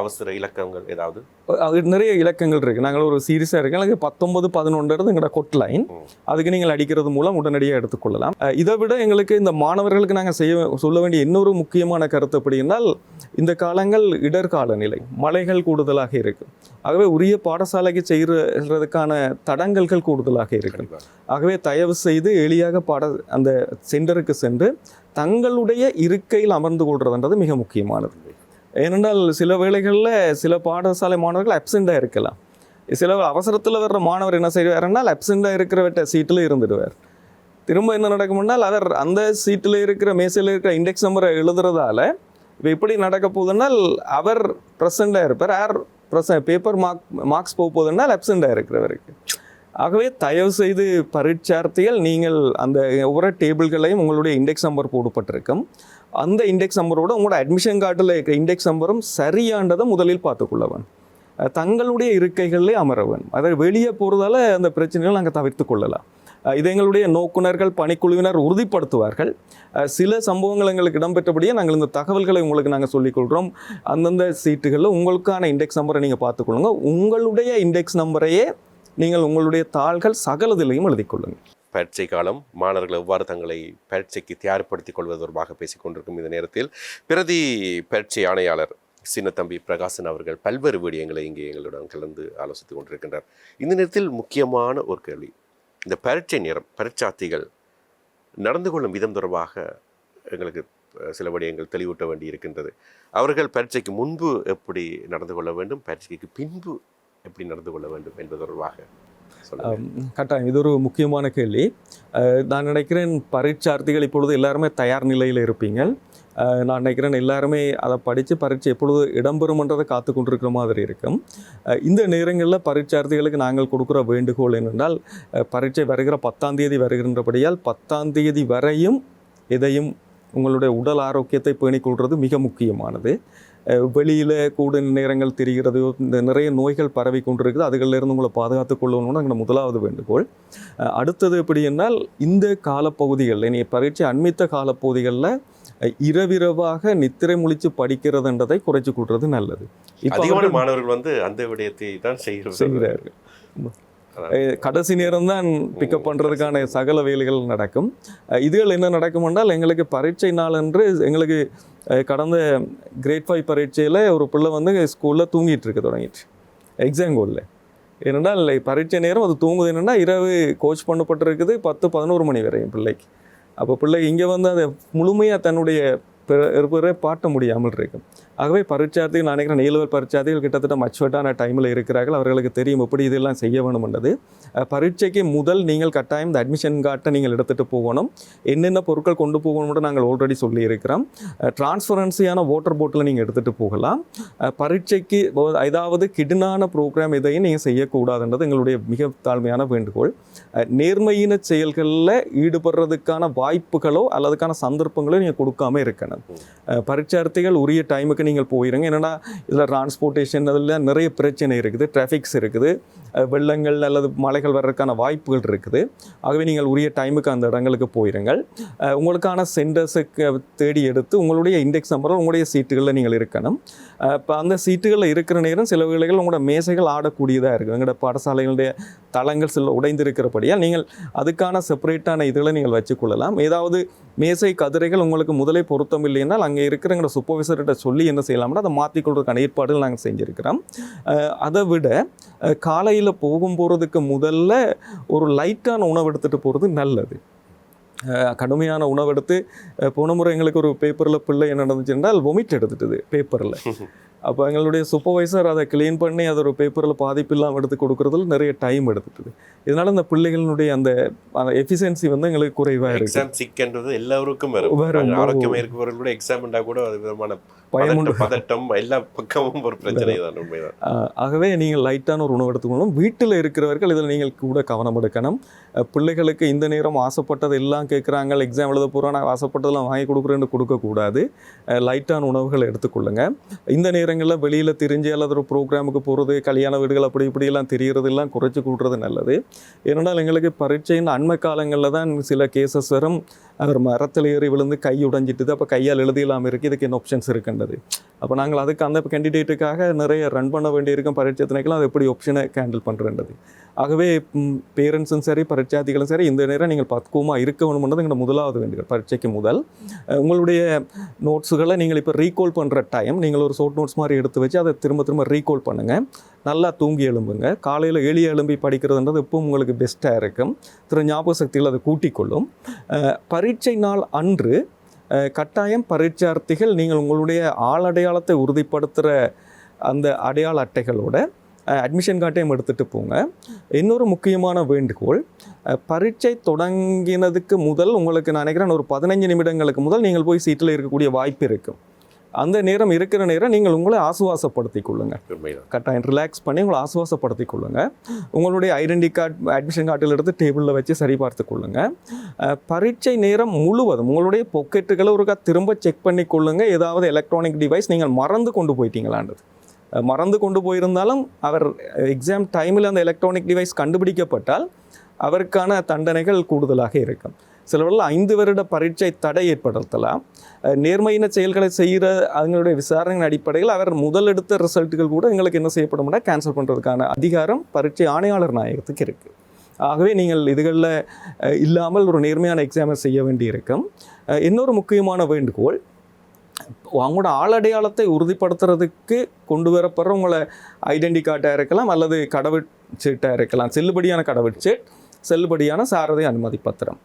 அவசர இலக்கங்கள் ஏதாவது?
அது நிறைய இலக்கங்கள் இருக்குது நாங்கள் ஒரு சீரியஸாக இருக்கு எனக்கு பத்தொன்பது பதினொன்றது எங்களோட கொட் லைன். அதுக்கு நீங்கள் அடிக்கிறது மூலம் உடனடியாக எடுத்துக்கொள்ளலாம். இதை விட எங்களுக்கு இந்த மாணவர்களுக்கு நாங்கள் செய்ய சொல்ல வேண்டிய இன்னொரு முக்கியமான கருத்து எப்படி என்றால் இந்த காலங்கள் இடர்கால நிலை. மழைகள் கூடுதலாக இருக்கு. ஆகவே உரிய பாடசாலைக்கு செய்கிறதுக்கான தடங்கல்கள் கூடுதலாக இருக்கு.
கண்டிப்பாக
ஆகவே தயவு செய்து எளியாக பாட அந்த சென்டருக்கு சென்று தங்களுடைய இருக்கையில் அமர்ந்து கொள்றதுன்றது மிக முக்கியமானது. ஏனென்றால் சில வேளைகளில் சில பாடசாலை மாணவர்கள் அப்செண்டாக இருக்கலாம். சில அவசரத்தில் வர்ற மாணவர் என்ன செய்வாருன்னா அப்சண்டாக இருக்கிறவற்ற சீட்டில் இருந்துடுவார். திரும்ப என்ன நடக்கும்னால் அவர் அந்த சீட்டில் இருக்கிற மேசையில் இருக்கிற இண்டெக்ஸ் நம்பரை எழுதுறதால இப்போ எப்படி நடக்க போகுதுனால் அவர் ப்ரெசண்டாக இருப்பார். யார் ப்ரெச பேப்பர் மார்க் மார்க்ஸ் போக போகுதுன்னால் அப்சண்டாக இருக்கிறவருக்கு. ஆகவே தயவு செய்து பரீட்சார்த்திகள் நீங்கள் அந்த ஒவ்வொரு டேபிள்களையும் உங்களுடைய இண்டெக்ஸ் நம்பர் போடப்பட்டிருக்கும். அந்த இண்டெக்ஸ் நம்பரோட உங்களோட அட்மிஷன் கார்டில் இருக்கிற இண்டெக்ஸ் நம்பரும் சரியானதை முதலில் பார்த்துக்கொள்ளவன். தங்களுடைய இருக்கைகளிலே அமரவன். அதாவது வெளியே போகிறதால அந்த பிரச்சனைகளை நாங்கள் தவிர்த்து கொள்ளலாம். இது எங்களுடைய நோக்குனர்கள் பணிக்குழுவினர் உறுதிப்படுத்துவார்கள். சில சம்பவங்கள் எங்களுக்கு இடம்பெற்றபடியே நாங்கள் இந்த தகவல்களை உங்களுக்கு நாங்கள் சொல்லிக்கொள்கிறோம் அந்தந்த சீட்டுகளில் உங்களுக்கான இண்டெக்ஸ் நம்பரை நீங்கள் பார்த்துக்கொள்ளுங்க உங்களுடைய இண்டெக்ஸ் நம்பரையே நீங்கள் உங்களுடைய தாள்கள் சகலதிலையும் எழுதிக்கொள்ளுங்கள்
பயிற்சி காலம் மாணவர்கள் எவ்வாறு தங்களை பயிற்சிக்கு தயார்படுத்திக் கொள்வது தொடர்பாக பேசிக் கொண்டிருக்கும் இந்த நேரத்தில் பிரதி பயிற்சி ஆணையாளர் சின்னத்தம்பி பிரகாசன் அவர்கள் பல்வேறு விடயங்களை இங்கே எங்களுடன் கலந்து ஆலோசித்துக் கொண்டிருக்கின்றார். இந்த நேரத்தில் முக்கியமான ஒரு கேள்வி. இந்த பரீட்சை நேரம் பரீட்சார்த்திகள் நடந்து கொள்ளும் விதம் தொடர்பாக எங்களுக்கு சில விடயங்கள் தெளிவூட்ட வேண்டி இருக்கின்றது. அவர்கள் பரீட்சைக்கு முன்பு எப்படி நடந்து கொள்ள வேண்டும் பரீட்சைக்கு பின்பு எப்படி நடந்து கொள்ள வேண்டும் என்பது தொடர்பாக
கட்டாயம். இது ஒரு முக்கியமான கேள்வி. நான் நினைக்கிறேன் பரீட்சார்த்திகள் இப்பொழுது எல்லாருமே தயார் நிலையில் இருப்பீங்க. நான் நினைக்கிறேன் எல்லாருமே அதை படித்து பரீட்சை எப்பொழுது இடம்பெறும்ன்றதை காத்து கொண்டிருக்கிற மாதிரி இருக்கும். இந்த நேரங்களில் பரீட்சார்த்திகளுக்கு நாங்கள் கொடுக்குற வேண்டுகோள் என்னென்றால் பரீட்சை வருகிற பத்தாம் தேதி வருகின்றபடியால் பத்தாம் தேதி வரையும் எதையும் உங்களுடைய உடல் ஆரோக்கியத்தை பேணிக்கொள்வது மிக முக்கியமானது. வெளியில கூட நேரங்கள் தெரிகிறது. இந்த நிறைய நோய்கள் பரவி கொண்டிருக்குது. அதுகளிலிருந்து உங்களை பாதுகாத்துக் கொள்ளணும்னு எங்களோட முதலாவது வேண்டுகோள். அடுத்தது எப்படி என்றால் இந்த காலப்பகுதிகளில் நீ பரீட்சை அண்மித்த காலப்பகுதிகளில் இரவிரவாக நித்திரை முழிச்சு படிக்கிறதுன்றதை குறைச்சு கொள்வது நல்லது.
அதிகமான மாணவர்கள் வந்து அந்த விடயத்தை தான்
செய்கிறார்கள். கடைசி நேரம் தான் பிக்கப் பண்ணுறதுக்கான சகல வேலைகள் நடக்கும். இதுகள் என்ன நடக்கும் என்றால் எங்களுக்கு பரீட்சை நாள் என்று எங்களுக்கு கடந்த கிரேட் ஃபைவ் பரீட்சையில் ஒரு பிள்ளை வந்து ஸ்கூலில் தூங்கிட்டு இருக்க தொடங்கிட்டு எக்ஸாம் கோலில் ஏனென்றால் பரீட்சை நேரம் அது தூங்குது என்னென்னா இரவு கோச் பண்ணப்பட்டிருக்குது பத்து பதினோரு மணி வரையும் பிள்ளைக்கு. அப்போ பிள்ளை இங்கே வந்து அதை முழுமையாக தன்னுடைய பிற- பிற பாட்ட முடியாமல் இருக்கும். ஆகவே பரீட்சார்த்திகள் நான் நினைக்கிறேன் நீலவர் பரீட்சார்த்திகள் கிட்டத்தட்ட மச்சுவட்டான டைமில் இருக்கிறார்கள். அவர்களுக்கு தெரியும் எப்படி இதெல்லாம் செய்ய வேணும்ன்றது பரீட்சைக்கு முதல் நீங்கள் கட்டாயம் இந்த அட்மிஷன் கார்ட்டை நீங்கள் எடுத்துகிட்டு போகணும். என்னென்ன பொருட்கள் கொண்டு போகணும்னு நாங்கள் ஆல்ரெடி சொல்லியிருக்கிறோம். டிரான்ஸ்பரன்சியான வாட்டர் போட்டில் நீங்கள் எடுத்துகிட்டு போகலாம். பரீட்சைக்கு ஏதாவது கிடுனான ப்ரோக்ராம் எதையும் நீங்கள் செய்யக்கூடாதுன்றது எங்களுடைய மிக தாழ்மையான வேண்டுகோள். நேர்மையின செயல்களில் ஈடுபடுறதுக்கான வாய்ப்புகளோ அல்லதுக்கான சந்தர்ப்பங்களோ நீங்கள் கொடுக்காம இருக்கணும். பரீட்சார்த்திகள் உரிய டைமுக்கு நீங்கள் போயிருங்க. என்னென்னா இதில் டிரான்ஸ்போர்ட்டேஷன் அதில் நிறைய பிரச்சனை இருக்குது டிராஃபிக்ஸ் இருக்குது. வெள்ளங்கள் அல்லது மழைகள் வர்றதுக்கான வாய்ப்புகள் இருக்குது. ஆகவே நீங்கள் உரிய டைமுக்கு அந்த இடங்களுக்கு போயிருங்கள். உங்களுக்கான சென்டர்ஸுக்கு தேடி எடுத்து உங்களுடைய இண்டெக்ஸ் நம்பரில் உங்களுடைய சீட்டுகளில் நீங்கள் இருக்கணும். இப்போ அந்த சீட்டுகளில் இருக்கிற நேரம் சில வேளைகள் உங்களோட மேசைகள் ஆடக்கூடியதாக இருக்குது எங்களோட பாடசாலைகளுடைய தளங்கள் சில உடைந்திருக்கிறபடியால் நீங்கள் அதுக்கான செப்பரேட்டான இதுகளை நீங்கள் வச்சுக்கொள்ளலாம். ஏதாவது மேசை கதிரைகள் உங்களுக்கு முதலே பொருத்தம் இல்லைன்னால் அங்கே இருக்கிற எங்களோட சூப்பர்வைசர்கிட்ட சொல்லி என்ன செய்யலாம்னா அதை மாற்றிக்கொள்றதுக்கான ஏற்பாடுகள் நாங்கள் செஞ்சுருக்கிறோம். அதை விட காலையில் போகும் போகிறதுக்கு முதல்ல ஒரு லைட்டான உணவு எடுத்துகிட்டு போகிறது நல்லது. கடுமையான உணவெடுத்து எடுத்து போன முறை எங்களுக்கு ஒரு பேப்பரில் பிள்ளை என்ன நடந்துச்சு என்றால் வொமிட் எடுத்துட்டுது பேப்பரில் அப்போ எங்களுடைய சூப்பர்வைசர் அதை க்ளீன் பண்ணி அதை ஒரு பேப்பரில் பாதிப்பு இல்லாமல் எடுத்து கொடுக்குறதுல நிறைய டைம் எடுத்துட்டுது இதனால அந்த பிள்ளைகளுடைய அந்த எஃபிஷியன்சி வந்து எங்களுக்கு குறைவாக இருக்குது
எக்ஸாம் சிக்ன்றது எல்லாருக்கும் வரும்.
வரும்.
நாங்க ஆரோக்கியமா இருக்கிறவர்களோட எக்ஸாம்ண்டா கூட அது விதமான
பயமுண்டு.
பதட்டம், எல்லா பக்கமும் ஒரு பிரச்சனை தான் உண்மைதான்.
ஆகவே நீங்கள் லைட்டான ஒரு உணவு எடுத்துக்கணும் வீட்டில் இருக்கிறவர்கள் இதில் நீங்கள் கூட கவனம் எடுக்கணும். பிள்ளைகளுக்கு இந்த நேரம் ஆசைப்பட்டது எல்லாம் கேட்குறாங்க எக்ஸாம் எழுத போகிறோம் நான் ஆசைப்பட்டதெல்லாம் வாங்கி கொடுக்குறேன்னு கொடுக்கக்கூடாது. லைட்டான உணவுகளை எடுத்துக்கொள்ளுங்க. இந்த நேரங்களில் வெளியில் திரிஞ்சு அல்லது ஒரு ப்ரோக்ராமுக்கு போகிறது கல்யாண வீடுகள் அப்படி இப்படியெல்லாம் தெரியறதெல்லாம் குறைச்சி கூட்டுறது நல்லது. ஏனென்றால் எங்களுக்கு பரீட்சையின் அண்மை காலங்களில் தான் சில கேசஸ் வரும் அவர் மரத்தில் ஏறி விழுந்து கை உடஞ்சிட்டுது. அப்போ கையால் எழுதியலாம் இருக்குது இதுக்கு என்ன ஆப்ஷன்ஸ் இருக்குன்றது? அப்போ நாங்கள் அதுக்கு அந்த கேண்டிடேட்டுக்காக நிறைய ரன் பண்ண வேண்டியிருக்கும். பரீட்சை திணைக்கெல்லாம் அது எப்படி ஆப்ஷனை ஹேண்டில் பண்ணுறது ஆகவே பேரண்ட்ஸும் சரி பரீட்சார்த்திகளும் சரி இந்த நேரம் நீங்கள் பக்குவமாக இருக்க வேணும்ன்றது எங்களோட முதலாவது வேண்டுகள் பரீட்சைக்கு முதல். உங்களுடைய நோட்ஸுகளை நீங்கள் இப்போ ரீகால் பண்ணுற டைம் நீங்கள் ஒரு ஷோர்ட் நோட்ஸ் மாதிரி எடுத்து வச்சு அதை திரும்ப திரும்ப ரீகால் பண்ணுங்கள் நல்லா தூங்கி எழும்புங்க. காலையில் எளிய எழும்பி படிக்கிறதுன்றது எப்பவும் உங்களுக்கு பெஸ்ட்டாக இருக்கும். திரு ஞாபக சக்திகள் அதை கூட்டிக்கொள்ளும் பரீட்சை நாள் அன்று கட்டாயம் பரீட்சார்த்திகள் நீங்கள் உங்களுடைய ஆளடையாளத்தை உறுதிப்படுத்துகிற அந்த அடையாள அட்டைகளோட அட்மிஷன் கார்டையும் எடுத்துகிட்டு போங்க. இன்னொரு முக்கியமான வேண்டுகோள் பரீட்சை தொடங்கினதுக்கு முதல் உங்களுக்கு நான் நினைக்கிறேன் ஒரு பதினஞ்சு நிமிடங்களுக்கு முதல் நீங்கள் போய் சீட்டில் இருக்கக்கூடிய வாய்ப்பு இருக்கும். அந்த நேரம் இருக்கிற நேரம் நீங்கள் உங்களை ஆசுவாசப்படுத்திக் கொள்ளுங்கள் கட்டாயம் ரிலாக்ஸ் பண்ணி உங்களை ஆசுவாசப்படுத்திக் கொள்ளுங்க. உங்களுடைய ஐடென்டி கார்டு அட்மிஷன் கார்டில் எடுத்து டேபிளில் வச்சு சரி பார்த்து கொள்ளுங்க. அஹ், பரீட்சை நேரம் முழுவதும் உங்களுடைய பொக்கெட்டுகளை ஒருக்கா திரும்ப செக் பண்ணி கொள்ளுங்க. ஏதாவது எலக்ட்ரானிக் டிவைஸ் நீங்கள் மறந்து கொண்டு போயிட்டீங்களான்றது. மறந்து கொண்டு போயிருந்தாலும் அவர் எக்ஸாம் டைமில் அந்த எலக்ட்ரானிக் டிவைஸ் கண்டுபிடிக்கப்பட்டால் அவருக்கான தண்டனைகள் கூடுதலாக இருக்கும். சிலவர்கள் ஐந்து வருட பரீட்சை தடை ஏற்படுத்தலாம். நேர்மையின செயல்களை செய்கிற அவங்களுடைய விசாரணையின் அடிப்படையில் அவர் முதல் எடுத்த ரிசல்ட்டுகள் கூட எங்களுக்கு என்ன செய்யப்படும்னா கேன்சல் பண்ணுறதுக்கான அதிகாரம் பரீட்சை ஆணையாளர் நாயகத்துக்கு இருக்குது ஆகவே நீங்கள் இதுகளில் இல்லாமல் ஒரு நேர்மையான எக்ஸாமை செய்ய வேண்டியிருக்கும். இன்னொரு முக்கியமான வேண்டுகோள் அவங்களோட ஆளடையாளத்தை உறுதிப்படுத்துறதுக்கு கொண்டு வரப்படுற உங்களை ஐடென்டி கார்டாக இருக்கலாம் அல்லது கடவுச்சீட்டாக இருக்கலாம். செல்லுபடியான கடவுச்சீட் செல்லுபடியான சாரதி அனுமதி பத்திரம்.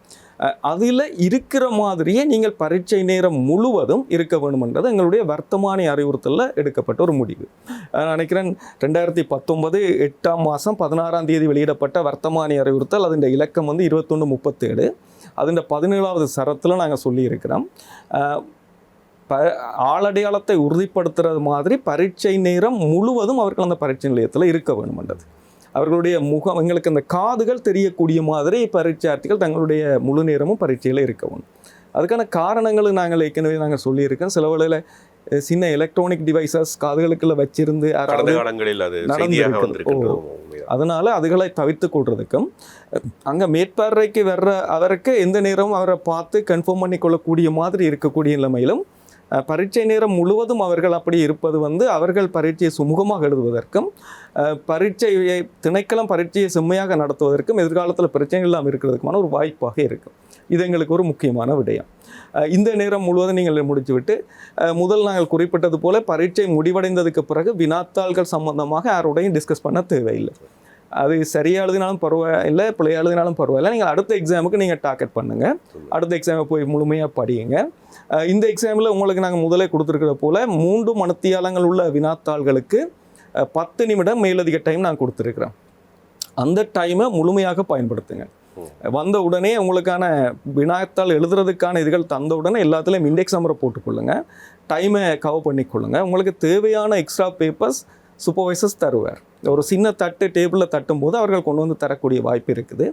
அதில் இருக்கிற மாதிரியே நீங்கள் பரீட்சை நேரம் முழுவதும் இருக்க வேணுமென்றது எங்களுடைய வர்த்தமானி அறிவுறுத்தலில் எடுக்கப்பட்ட ஒரு முடிவு. நான் நினைக்கிறேன் ரெண்டாயிரத்தி பத்தொன்பது எட்டாம் மாதம் பதினாறாம் தேதி வெளியிடப்பட்ட வர்த்தமானி அறிவுறுத்தல் அதன் இலக்கம் வந்து இருபத்தொன்று முப்பத்தேழு. அதன் பதினேழாவது சரத்தில் நாங்கள் சொல்லியிருக்கிறோம். ப ஆளடையாளத்தை உறுதிப்படுத்துறது மாதிரி பரீட்சை நேரம் முழுவதும் அவர்கள் அந்த பரீட்சை நிலையத்தில் இருக்க வேண்டுமென்றது அவர்களுடைய முகம் எங்களுக்கு அந்த காதுகள் தெரியக்கூடிய மாதிரி பரீட்சார்த்திகள் தங்களுடைய முழு நேரமும் பரீட்சையில் இருக்க வேணும் அதுக்கான காரணங்களை நாங்கள் ஏற்கனவே நாங்கள் சொல்லியிருக்கோம். சில வேளையில் சின்ன எலக்ட்ரானிக் டிவைசஸ் காதுகளுக்குள்ள வச்சிருந்து. அதனால அதுகளை தவிர்த்து கொள்றதுக்கும் அங்கே மேற்பார்வைக்கு வர்ற அவருக்கு எந்த நேரமும் அவரை பார்த்து கன்ஃபார்ம் பண்ணி கொள்ளக்கூடிய மாதிரி இருக்கக்கூடிய நிலைமையிலும் பரீட்சை நேரம் முழுவதும் அவர்கள் அப்படி இருப்பது வந்து அவர்கள் பரீட்சையை சுமூகமாக எழுதுவதற்கும் பரீட்சையை திணைக்களம் பரீட்சையை செம்மையாக நடத்துவதற்கும் எதிர்காலத்தில் பிரச்சனைகள் இல்லாமல் இருக்கிறதுக்குமான ஒரு வாய்ப்பாக இருக்கும். இது எங்களுக்கு ஒரு முக்கியமான விடயம். இந்த நேரம் முழுவதும் நீங்கள் முடிச்சுவிட்டு முதல் நாங்கள் குறிப்பிட்டது போல பரீட்சை முடிவடைந்ததுக்கு பிறகு வினாத்தாள்கள் சம்பந்தமாக யாரோடையும் டிஸ்கஸ் பண்ண தேவையில்லை. அது சரியாக எழுதினாலும் பரவாயில்லை பிள்ளையா எழுதினாலும் பரவாயில்லை. நீங்கள் அடுத்த எக்ஸாமுக்கு நீங்கள் டார்கெட் பண்ணுங்கள் அடுத்த எக்ஸாமை போய் முழுமையாக படியுங்க. இந்த எக்ஸாமில் உங்களுக்கு நாங்கள் முதலே கொடுத்துருக்கிற போல மூன்று மணத்தியாலங்கள் உள்ள வினாத்தாள்களுக்கு பத்து நிமிடம் மேலதிக டைம் நான் கொடுத்துருக்குறேன். அந்த டைமை முழுமையாக பயன்படுத்துங்க. வந்த உடனே உங்களுக்கான வினாத்தாள் எழுதுறதுக்கான இதுகள் தந்த உடனே எல்லாத்துலேயும் இண்டெக்ஸ் நம்பரை போட்டுக்கொள்ளுங்க. டைமை கவர் பண்ணிக்கொள்ளுங்க. உங்களுக்கு தேவையான எக்ஸ்ட்ரா பேப்பர்ஸ் சூப்பர்வைசர்ஸ் தருவார். ஒரு சின்ன தட்டு டேபிளில் தட்டும் போது அவர்கள் கொண்டு வந்து தரக்கூடிய வாய்ப்பு இருக்குது.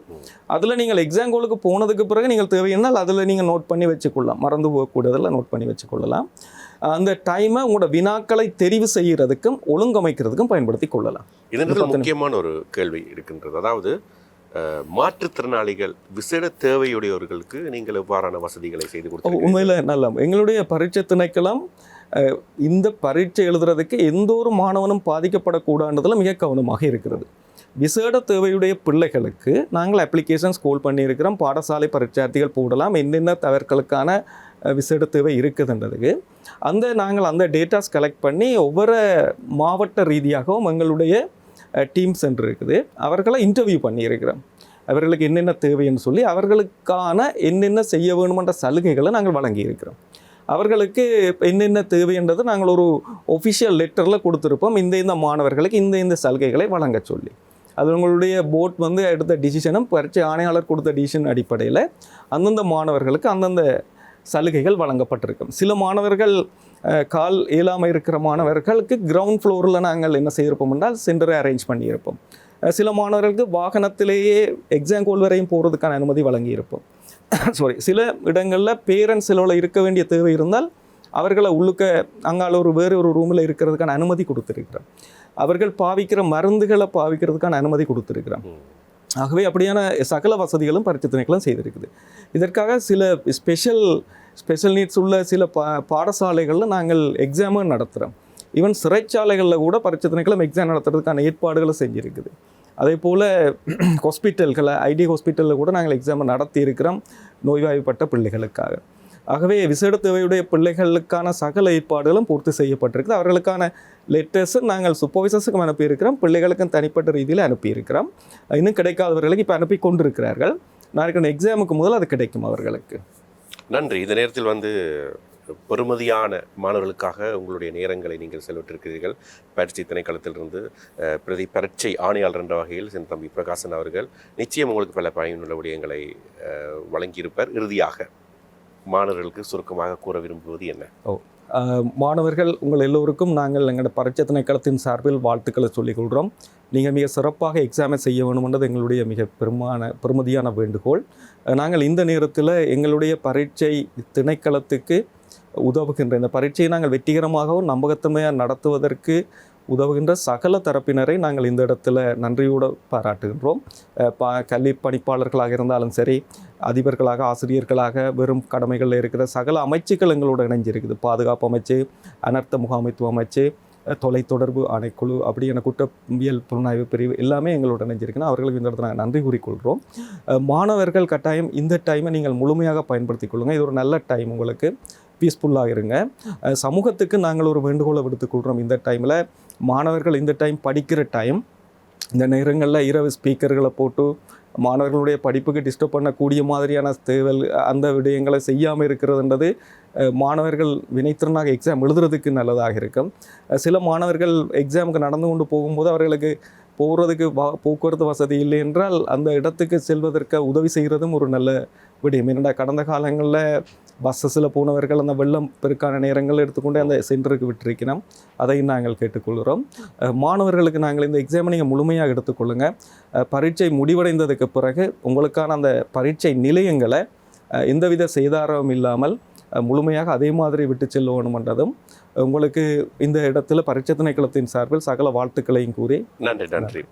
அதில் நீங்கள் எக்ஸாம் கோலுக்கு போனதுக்கு பிறகு நீங்கள் தேவையானால் அதில் நீங்கள் நோட் பண்ணி வச்சுக்கொள்ளலாம். மறந்து போகக்கூடியதில் நோட் பண்ணி வச்சுக்கொள்ளலாம். அந்த டைமை உங்களோட வினாக்களை தெரிவு செய்கிறதுக்கும் ஒழுங்கமைக்கிறதுக்கும் பயன்படுத்தி கொள்ளலாம்.
இதனால் முக்கியமான ஒரு கேள்வி இருக்கின்றது. அதாவது மாற்றுத்திறனாளிகள் விசேட தேவையுடையவர்களுக்கு நீங்கள் எவ்வாறான வசதிகளை செய்து கொடுத்து
உண்மையில் நல்ல. எங்களுடைய பரீட்சை திணைக்களம் இந்த பரீட்சை எழுதுறதுக்கு எந்த ஒரு மாணவனும் பாதிக்கப்படக்கூடாதுன்றதுல மிக கவனமாக இருக்கிறது. விசேட தேவையுடைய பிள்ளைகளுக்கு நாங்கள் அப்ளிகேஷன்ஸ் கோல் பண்ணியிருக்கிறோம். பாடசாலை பரீட்சார்த்திகள் போடலாம். என்னென்ன தவறுகளுக்கான விசேட தேவை இருக்குதுன்றதுக்கு. அந்த நாங்கள் அந்த டேட்டாஸ் கலெக்ட் பண்ணி ஒவ்வொரு மாவட்ட ரீதியாகவும் எங்களுடைய டீம் சென்டர் இருக்குது அவர்களை இன்டர்வியூ பண்ணியிருக்கிறோம். அவர்களுக்கு என்னென்ன தேவைன்னு சொல்லி அவர்களுக்கான என்னென்ன செய்ய வேணுமென்ற சலுகைகளை நாங்கள் வழங்கியிருக்கிறோம். அவர்களுக்கு என்னென்ன தேவைன்றது நாங்கள் ஒரு ஒஃபிஷியல் லெட்டரில் கொடுத்துருப்போம். இந்த இந்த மாணவர்களுக்கு இந்த இந்த சலுகைகளை வழங்க சொல்லி. அது உங்களுடைய போர்ட் வந்து எடுத்த டிசிஷனும் பரீட்சை ஆணையாளர் கொடுத்த டிசிஷன் அடிப்படையில் அந்தந்த மாணவர்களுக்கு அந்தந்த சலுகைகள் வழங்கப்பட்டிருக்கும். சில மாணவர்கள் கால் இயலாமல் இருக்கிற மாணவர்களுக்கு கிரவுண்ட் ஃப்ளோரில் நாங்கள் என்ன செய்திருப்போம் என்றால் சென்டரை அரேஞ்ச் பண்ணியிருப்போம். சில மாணவர்களுக்கு வாகனத்திலேயே எக்ஸாம் கோல் வரையும் போகிறதுக்கான அனுமதி வழங்கியிருப்போம். சாரி சில இடங்களில் பேரண்ட்ஸ் சிலவில் இருக்க வேண்டிய தேவை இருந்தால் அவர்களை உள்ளுக்க அங்கால ஒரு வேறு ஒரு ரூமில் இருக்கிறதுக்கான அனுமதி கொடுத்துருக்கிறோம் அவர்கள் பாவிக்கிற மருந்துகளை பாவிக்கிறதுக்கான அனுமதி கொடுத்துருக்கிறோம்
ம்.
ஆகவே அப்படியான சகல வசதிகளும் பரிட்சை திணைக்களம் செய்திருக்குது. இதற்காக சில ஸ்பெஷல் ஸ்பெஷல் நீட்ஸ் உள்ள சில பா பாடசாலைகளில் நாங்கள் எக்ஸாமும் நடத்துகிறோம் ஈவன் சிறைச்சாலைகளில் கூட பரிட்சை திணைக்களம் எக்ஸாம் நடத்துறதுக்கான ஏற்பாடுகளை செஞ்சுருக்குது. அதே போல் ஹாஸ்பிட்டல்களை ஐடி ஹாஸ்பிட்டலில் கூட நாங்கள் எக்ஸாமை நடத்தி இருக்கிறோம் நோய்வாய்ப்பட்ட பிள்ளைகளுக்காக. ஆகவே விசேட தேவையுடைய பிள்ளைகளுக்கான சகல ஏற்பாடுகளும் பூர்த்தி செய்யப்பட்டிருக்குது. அவர்களுக்கான லெட்டர்ஸும் நாங்கள் சூப்பர்வைசர்ஸுக்கும் அனுப்பியிருக்கிறோம். பிள்ளைகளுக்கும் தனிப்பட்ட ரீதியில் அனுப்பியிருக்கிறோம். இன்னும் கிடைக்காதவர்களுக்கு இப்போ அனுப்பி கொண்டிருக்கிறார்கள். நாளைக்கு எக்ஸாமுக்கு முதல் அது கிடைக்கும் அவர்களுக்கு.
நன்றி. இந்த நேரத்தில் வந்து பெறுமதியான மாணவர்களுக்காக உங்களுடைய நேரங்களை நீங்கள் செலவிட்டிருக்கிறீர்கள். பயிற்சி திணைக்களத்திலிருந்து பிரதி பரீட்சை ஆணையாளர் என்ற வகையில் சென் தம்பி பிரகாசன் அவர்கள் நிச்சயம் உங்களுக்கு பல பயனுள்ள விடயங்களை வழங்கியிருப்பார். இறுதியாக மாணவர்களுக்கு சுருக்கமாக கூற விரும்புவது என்ன?
ஓ மாணவர்கள் உங்கள் எல்லோருக்கும் நாங்கள் எங்களோட பரீட்சை திணைக்களத்தின் சார்பில் வாழ்த்துக்களை சொல்லிக்கொள்கிறோம். நீங்கள் மிக சிறப்பாக எக்ஸாமை செய்ய வேணுமென்றது எங்களுடைய மிக பெருமான பெருமதியான வேண்டுகோள். நாங்கள் இந்த நேரத்தில் எங்களுடைய பரீட்சை திணைக்களத்துக்கு உதவுகின்ற இந்த பரீட்சையை நாங்கள் வெற்றிகரமாகவும் நம்பகத்தன்மையாக நடத்துவதற்கு உதவுகின்ற சகல தரப்பினரை நாங்கள் இந்த இடத்துல நன்றியோடு பாராட்டுகின்றோம். ப கல்வி பணிப்பாளர்களாக இருந்தாலும் சரி அதிபர்களாக ஆசிரியர்களாக வெறும் கடமைகளில் இருக்கிற சகல அமைச்சுக்கள் எங்களோட இணைஞ்சிருக்குது. பாதுகாப்பு அமைச்சு அனர்த்த முகாமைத்துவ அமைச்சு தொலைத்தொடர்பு ஆணைக்குழு அப்படி என குற்றவியல் புலனாய்வு பிரிவு எல்லாமே எங்களோட இணைஞ்சிருக்குன்னா அவர்களுக்கு இந்த இடத்துல நாங்கள் நன்றி கூறிக்கொள்கிறோம். மாணவர்கள் கட்டாயம் இந்த டைமை நீங்கள் முழுமையாக பயன்படுத்திக் கொள்ளுங்கள் இது ஒரு நல்ல டைம் உங்களுக்கு. பீஸ்ஃபுல்லாக இருங்க. சமூகத்துக்கு நாங்கள் ஒரு வேண்டுகோளை விடுத்துக்கொள்கிறோம் இந்த டைமில் மாணவர்கள் இந்த டைம் படிக்கிற டைம் இந்த நேரங்களில் இரவு ஸ்பீக்கர்களை போட்டு மாணவர்களுடைய படிப்புக்கு டிஸ்டர்ப் பண்ணக்கூடிய மாதிரியான தேவல் அந்த விடயங்களை செய்யாமல் இருக்கிறதுன்றது மாணவர்கள் வினைத்திறனாக எக்ஸாம் எழுதுறதுக்கு நல்லதாக இருக்கும். சில மாணவர்கள் எக்ஸாமுக்கு நடந்து கொண்டு போகும்போது அவர்களுக்கு போகிறதுக்கு வா போக்குவரத்து வசதி இல்லை என்றால் அந்த இடத்துக்கு செல்வதற்கு உதவி செய்கிறதும் ஒரு நல்ல விடயம். என்னடா கடந்த காலங்களில் பஸ்ஸஸில் போனவர்கள் அந்த வெள்ளம் பெருக்கான நேரங்கள் எடுத்துக்கொண்டு அந்த சென்டருக்கு விட்டிருக்கிறோம். அதையும் நாங்கள் கேட்டுக்கொள்கிறோம். மாணவர்களுக்கு நாங்கள் இந்த எக்ஸாமை நீங்கள் முழுமையாக எடுத்துக்கொள்ளுங்கள் பரீட்சை முடிவடைந்ததுக்கு பிறகு உங்களுக்கான அந்த பரீட்சை நிலையங்களை எந்தவித சேதாரமும் இல்லாமல் முழுமையாக அதே மாதிரி விட்டு செல்ல வேணுமென்றதும் உங்களுக்கு இந்த இடத்துல பரீட்சை திணைக்களத்தின் சார்பில் சகல வாழ்த்துக்களையும் கூறி
நன்றி நன்றி.